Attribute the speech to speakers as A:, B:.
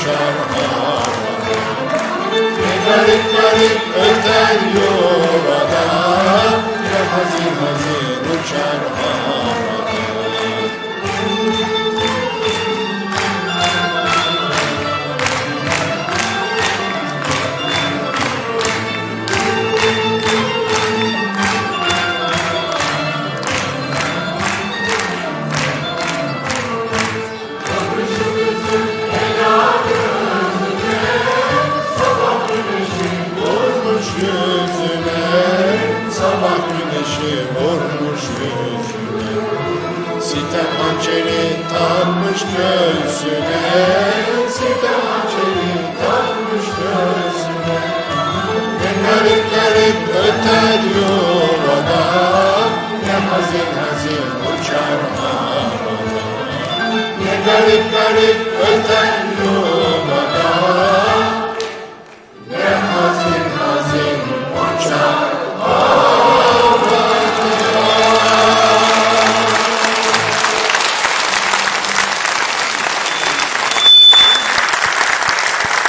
A: Ne garip garip öter güneşi vurmuş yüzüne. Sitem hançeri takmış göğsüne. Sitem hançeri takmış göğsüne. Ne garip garip öter yolada Ne hazin hazin uçar havada Ne garip garip